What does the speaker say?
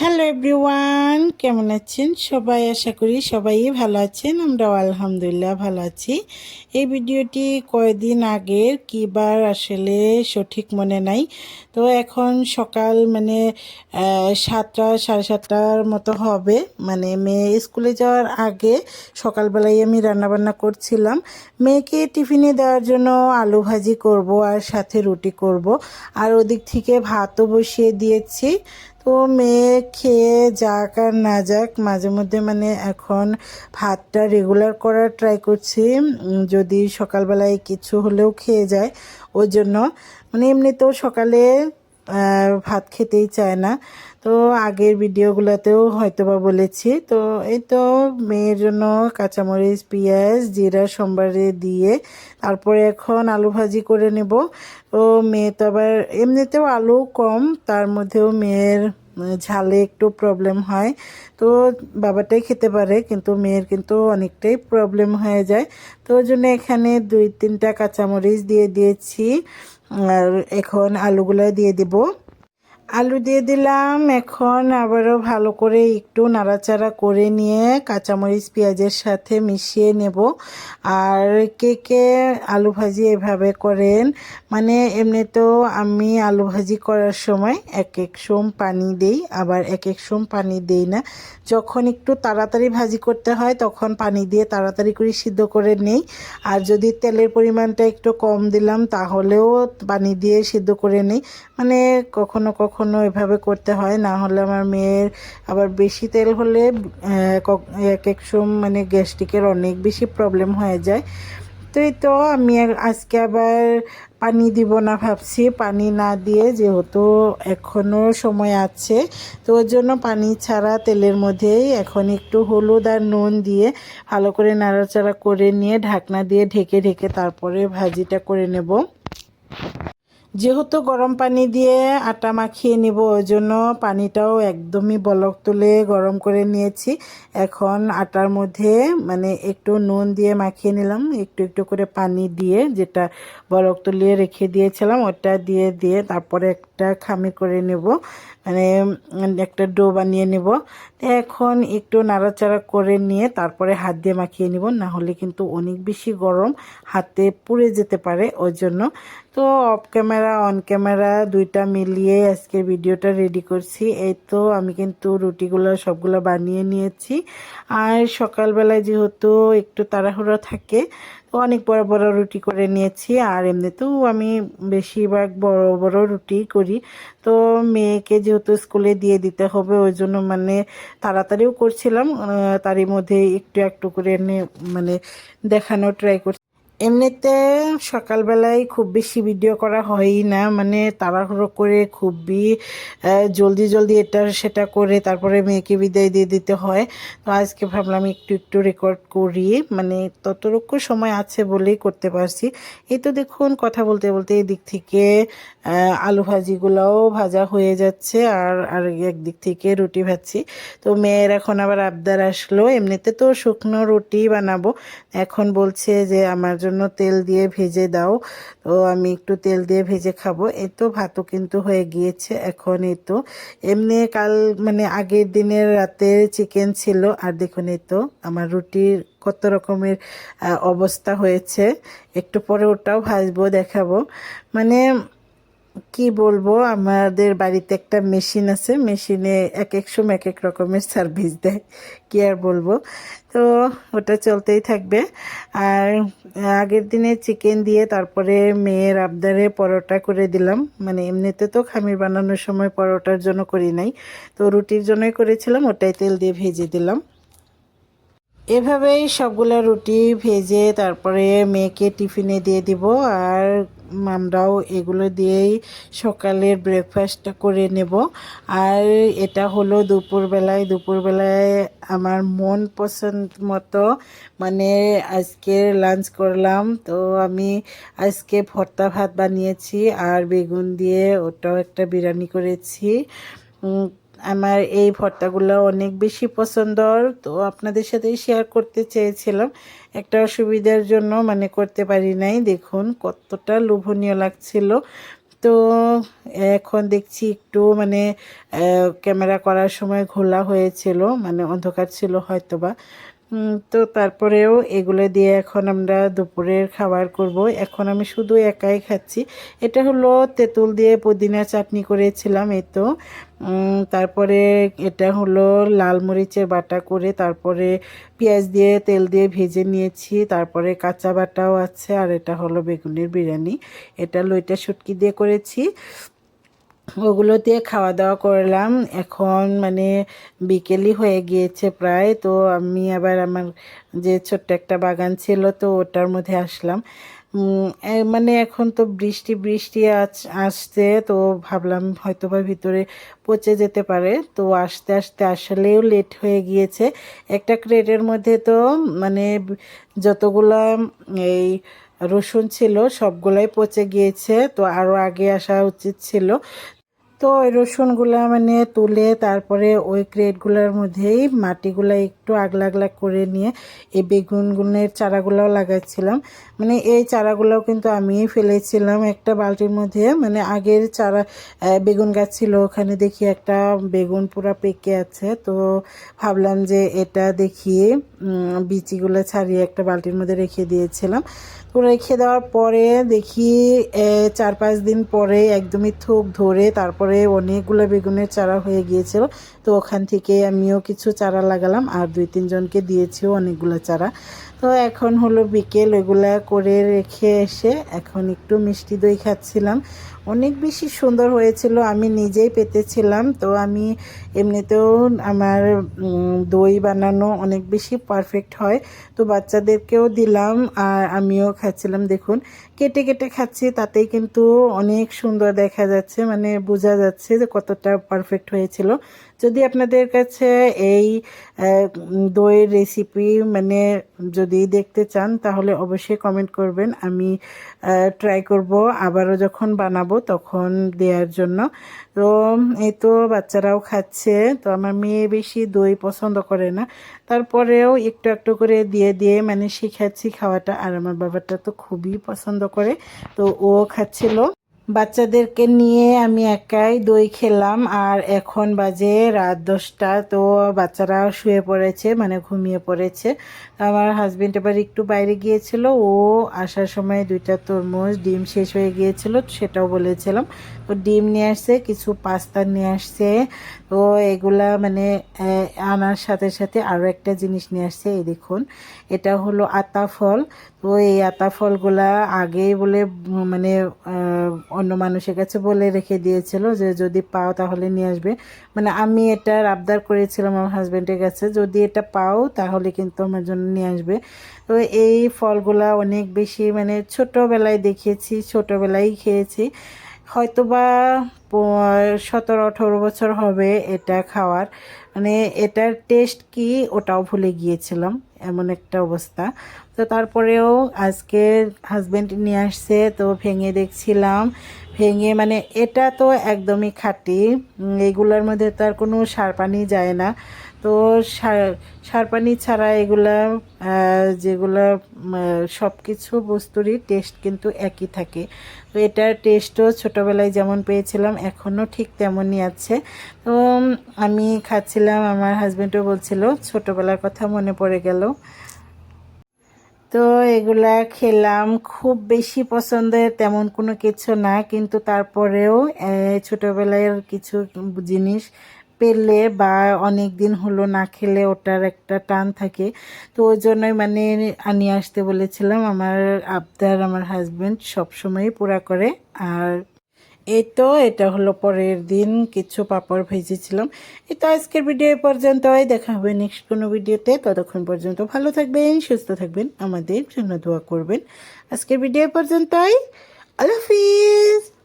Hello everyone কেমন আছেন? সবাই আশা করি সবাই ভালো আছেন। আমরাও আলহামদুলিল্লাহ ভালো আছি। এই ভিডিওটি কয়েকদিন আগের, কী বার আসলে সঠিক মনে নাই। তো এখন সকাল মানে সাতটা, সাড়ে সাতটার মতো হবে। মানে মেয়ে স্কুলে যাওয়ার আগে সকালবেলায় আমি রান্নাবান্না করছিলাম। মেয়েকে টিফিনে দেওয়ার জন্য আলু ভাজি করব আর সাথে রুটি করব। আর ওদিক থেকে ভাতও বসিয়ে দিয়েছি। তো মেয়ে খেয়ে যাক আর না যাক, মাঝে মধ্যে মানে এখন ভাতটা রেগুলার করার ট্রাই করছি। যদি সকালবেলায় কিছু হলেও খেয়ে যায়, ওই জন্য। মানে এমনিতেও সকালে ভাত খেতেই চায় না। তো আগের ভিডিওগুলোতেও হয়তো বা বলেছি। তো এই তো মেয়ের জন্য কাঁচামরিচ, পেঁয়াজ, জিরা, সোমবারে দিয়ে তারপরে এখন আলু ভাজি করে নেব। তো মেয়ে তো আবার এমনিতেও আলু কম, তার মধ্যেও মেয়ের ঝালে একটু প্রবলেম হয়। তো বাবাটাই খেতে পারে, কিন্তু মেয়ের কিন্তু অনেকটাই প্রবলেম হয়ে যায়। তো ওই জন্য এখানে দুই তিনটা কাঁচামরিচ দিয়ে দিয়েছি। আর এখন আলুগুলো দিয়ে দিব। আলু দিয়ে দিলাম। এখন আবারও ভালো করে একটু নাড়াচাড়া করে নিয়ে কাঁচামরিচ পেঁয়াজের সাথে মিশিয়ে নেব। আর কে কে আলু ভাজি এভাবে করেন মানে এমনিতেও আমি আলু ভাজি করার সময় এক এক সোম পানি দেই, আবার এক এক সোম পানি দেই না। যখন একটু তাড়াতাড়ি ভাজি করতে হয়, তখন পানি দিয়ে তাড়াতাড়ি করে সিদ্ধ করে নেই। আর যদি তেলের পরিমাণটা একটু কম দিলাম, তাহলেও পানি দিয়ে সিদ্ধ করে নেই। মানে কখনো কখনো এভাবে করতে হয়, না হলে আমার মেয়ের আবার বেশি তেল হলে এক এক সময় মানে গ্যাস্ট্রিকের অনেক বেশি প্রবলেম হয়ে যায়। তো এই তো আমি আজকে আবার পানি দিব না ভাবছি, পানি না দিয়ে যেহেতু এখনও সময় আছে, তো ওর জন্য পানি ছাড়া তেলের মধ্যেই এখন একটু হলুদ আর নুন দিয়ে ভালো করে নাড়াচাড়া করে নিয়ে ঢাকনা দিয়ে ঢেকে ঢেকে তারপরে ভাজিটা করে নেব। যেহেতু গরম পানি দিয়ে আটা মাখিয়ে নিব ওই জন্য পানিটাও একদমই বলক তুলে গরম করে নিয়েছি। এখন আটার মধ্যে মানে একটু নুন দিয়ে মাখিয়ে নিলাম, একটু একটু করে পানি দিয়ে যেটা বলক তুলিয়ে রেখে দিয়েছিলাম ওটা দিয়ে দিয়ে তারপরে একটা খামি করে নেব মানে একটা ডো বানিয়ে নেব। এখন একটু নাড়াচাড়া করে নিয়ে তারপরে হাত দিয়ে মাখিয়ে নিব, না হলে কিন্তু অনেক বেশি গরম হাতে পুড়ে যেতে পারে ওই জন্য তো অফ ক্যামেরা অন ক্যামেরা দুইটা মিলিয়ে আজকে ভিডিওটা রেডি করছি। এই তো আমি কিন্তু রুটিগুলো সবগুলো বানিয়ে নিয়েছি। আর সকালবেলায় যেহেতু একটু তাড়াহুড়ো থাকে, তো অনেক বড় বড় রুটি করে নিয়েছি। আর এমনিতেও আমি বেশিরভাগ বড় বড় রুটি করি। তো মেয়েকে যেহেতু স্কুলে দিয়ে দিতে হবে, ওই জন্য মানে তাড়াতাড়িও করছিলাম। তারই মধ্যে একটু একটু করে মানে দেখানো ট্রাই করছি। এমনিতে সকালবেলায় খুব বেশি ভিডিও করা হয়ই না। মানে তাড়াহুড়ো করে খুবই জলদি জলদি এটা সেটা করে তারপরে মেয়েকে বিদায় দিয়ে দিতে হয়। তো আজকে ভাবলাম একটু একটু রেকর্ড করি। মানে ততটুকু সময় আছে বলেই করতে পারছি। এই তো দেখুন, কথা বলতে বলতে এদিক থেকে আলু ভাজিগুলোও ভাজা হয়ে যাচ্ছে আর আর একদিক থেকে রুটি ভাজছি। তো মেয়ের এখন আবার আবদার আসলো, এমনিতে তো শুকনো রুটি বানাবো। এখন বলছে যে আমার জন্য তেল দিয়ে ভেজে দাও, তো আমি একটু তেল দিয়ে ভেজে খাব। এ তো ভাতও কিন্তু হয়ে গিয়েছে, এখন এই তো। এমনি কাল মানে আগের দিনের রাতে চিকেন ছিল, আর দেখুন এই তো আমার রুটির কত রকমের অবস্থা হয়েছে। একটু পরে ওটাও ভাজবো, দেখাবো। মানে কি বলব, আমাদের বাড়িতে একটা মেশিন আছে। মেশিনে এক এক সময় এক এক রকমের সার্ভিস দেয়, কি আর বলব। তো ওটা চলতেই থাকবে। আর আগের দিনে চিকেন দিয়ে তারপরে মেয়ের আবদারে পরোটা করে দিলাম। মানে এমনিতে তো খামির বানানোর সময় পরোটার জন্য করি নাই। তো রুটির জন্যই করেছিলাম, ওটাই তেল দিয়ে ভেজে দিলাম। এভাবেই সবগুলো রুটি ভেজে তারপরে মেয়েকে টিফিনে দিয়ে দিব আর আমরাও এগুলো দিয়েই সকালের ব্রেকফাস্টটা করে নেব। আর এটা হলো দুপুরবেলায় দুপুরবেলায় আমার মন পছন্দ মতো মানে আজকে লাঞ্চ করলাম, তো আমি আজকে ভর্তা ভাত বানিয়েছি আর বেগুন দিয়ে ওটাও একটা বিরিয়ানি করেছি। আমার এই ভর্তাগুলো অনেক বেশি পছন্দর, তো আপনাদের সাথে শেয়ার করতে চেয়েছিলাম। একটা অসুবিধার জন্য মানে করতে পারি নাই, দেখুন কতটা লোভনীয় লাগছিল। তো এখন দেখছি একটু মানে ক্যামেরা করার সময় ঘোলা হয়েছিল মানে অন্ধকার ছিল হয়তোবা। তো তারপরেও এগুলো দিয়ে এখন আমরা দুপুরের খাবার করব। এখন আমি শুধু একাই খাচ্ছি। এটা হলো তেঁতুল দিয়ে পুদিনা চাটনি করেছিলাম এই তো। তারপরে এটা হলো লাল মরিচের বাটা করে তারপরে পেঁয়াজ দিয়ে তেল দিয়ে ভেজে নিয়েছি। তারপরে কাঁচা বাটাও আছে আর এটা হলো বেগুনের বিরিয়ানি। এটা লইটা শুটকি দিয়ে করেছি। ওগুলো দিয়ে খাওয়া দাওয়া করলাম। এখন মানে বিকেলই হয়ে গিয়েছে প্রায়, তো আমি আবার আমার যে ছোট্ট একটা বাগান ছিল, তো ওটার মধ্যে আসলাম। মানে এখন তো বৃষ্টি বৃষ্টি আস- আসছে, তো ভাবলাম হয়তো বা ভিতরে পচে যেতে পারে। তো আস্তে আস্তে আসলেও লেট হয়ে গিয়েছে। একটা ক্রেটের মধ্যে তো মানে যতগুলা, এই রসুন ছিল, সবগুলাই পচে গিয়েছে। তো আরও আগে আসা উচিত ছিল। তো ওই রসুনগুলা মানে তুলে তারপরে ওই ক্রেটগুলোর মধ্যেই মাটিগুলা একটু আগলা আগলা করে নিয়ে এই বেগুনগুনের চারাগুলোও লাগাচ্ছিলাম মানে এই চারাগুলোও কিন্তু আমি ফেলেছিলাম একটা বালতির মধ্যে। মানে আগের চারা বেগুন গাছ ছিল ওখানে দেখি একটা বেগুন পুরা পেকে আছে। তো ভাবলাম যে এটা দেখিয়ে বিচিগুলো ছাড়িয়ে একটা বালতির মধ্যে রেখে দিয়েছিলাম। রেখে দেওয়ার পরে দেখি চার পাঁচ দিন পরে একদমই থোক ধরে তারপরে অনেকগুলো বেগুনের চারা হয়ে গিয়েছিল। তো ওখান থেকে আমিও কিছু চারা লাগালাম আর দুই তিনজনকে দিয়েছিও অনেকগুলো চারা। তো এখন হলো বিকেল, ওইগুলা করে রেখে এসে এখন একটু মিষ্টি দই খাচ্ছিলাম। অনেক বেশি সুন্দর হয়েছিল, আমি নিজেই পেতেছিলাম। তো আমি এমনিতেও আমার দই বানানো অনেক বেশি পারফেক্ট হয়। তো বাচ্চাদেরকেও দিলাম আর আমিও খাচ্ছিলাম। দেখুন, কেটে কেটে খাচ্ছি, তাতেই কিন্তু অনেক সুন্দর দেখা যাচ্ছে। মানে বোঝা যাচ্ছে যে কতটা পারফেক্ট হয়েছিল। যদি আপনাদের কাছে এই দইয়ের রেসিপি মানে যদি দেখতে চান, তাহলে অবশ্যই কমেন্ট করবেন। আমি ট্রাই করব। আবারও যখন বানাবো তখন দেওয়ার জন্য। তো এই তো বাচ্চারাও খাচ্ছে। তো আমার মেয়ে বেশি দই পছন্দ করে না। তারপরেও একটু একটু করে দিয়ে দিয়ে মানে শিখাচ্ছি খাওয়াটা। আর আমার বাবাটা তো খুবই পছন্দ করে। তো ও খাচ্ছিল। বাচ্চাদেরকে নিয়ে আমি একাই দই খেলাম, আর এখন বাজে রাত দশটা। তো বাচ্চারা শুয়ে পড়েছে মানে ঘুমিয়ে পড়েছে। আমার হাজবেন্ড এবার একটু বাইরে গিয়েছিল। ও আসার সময় দুইটা তরমুজ, ডিম শেষ হয়ে গিয়েছিল, সেটাও বলেছিলাম। তো ডিম নিয়ে আসছে, কিছু পাস্তা নিয়ে আসছে। তো এগুলা মানে আনার সাথে সাথে আরও একটা জিনিস নিয়ে আসছে, এই দেখুন। এটা হলো আতা ফল। তো এই আতা ফলগুলা আগেই বলে মানে অন্য মানুষের কাছে বলে রেখে দিয়েছিল যে যদি পাও তাহলে নিয়ে আসবে। মানে আমি এটা আবদার করেছিলাম আমার হাজব্যান্ডের কাছে, যদি এটা পাও তাহলে কিন্তু আমার জন্য নিয়ে আসবে। তো এই ফলগুলা অনেক বেশি মানে ছোটোবেলায় দেখেছি, ছোটোবেলায় খেয়েছি। হয়তোবা প- সতেরো, আঠারো বছর হবে এটা খাওয়ার। মানে এটার টেস্ট কি ওটাও ভুলে গিয়েছিলাম। এমন একটা অবস্থা। তো তারপরেও আজকে হাজব্যান্ড নিয়ে আসছে, তো ভেঙে দেখছিলাম। ভেঙে মানে এটা তো একদমই খাঁটি। এগুলোর মধ্যে তো আর কোনো সার পানি যায় না। তো সার পানি ছাড়া এগুলা যেগুলা সব কিছু বস্তুরই টেস্ট কিন্তু একই থাকে। তো এটার টেস্টও ছোটোবেলায় যেমন পেয়েছিলাম এখনও ঠিক তেমনই আছে। তো আমি খাচ্ছিলাম আমার হাজব্যান্ডও বলছিল ছোটোবেলার কথা মনে পড়ে গেল। তো এগুলা খেলাম খুব বেশি পছন্দের তেমন কোনো কিছু না কিন্তু তারপরেও আহ, ছোটবেলায় কিছু জিনিস পেলে বা অনেক দিন হলো না খেলে ওটার একটা টান থাকে। তো ওই জন্যই মানে নিয়ে আসতে বলেছিলাম, আমার আবদার, আমার হাজব্যান্ড সবসময়ই পুরা করে। আর এই তো এটা হলো পরের দিন, কিছু পাপড় ভেজেছিলাম। এই তো আজকের ভিডিও এই পর্যন্তই, দেখা হবে নেক্সট কোনো ভিডিওতে ততক্ষণ পর্যন্ত ভালো থাকবেন, সুস্থ থাকবেন, আমাদের জন্য দোয়া করবেন। আজকের ভিডিও পর্যন্তই, আল্লাহ হাফিজ।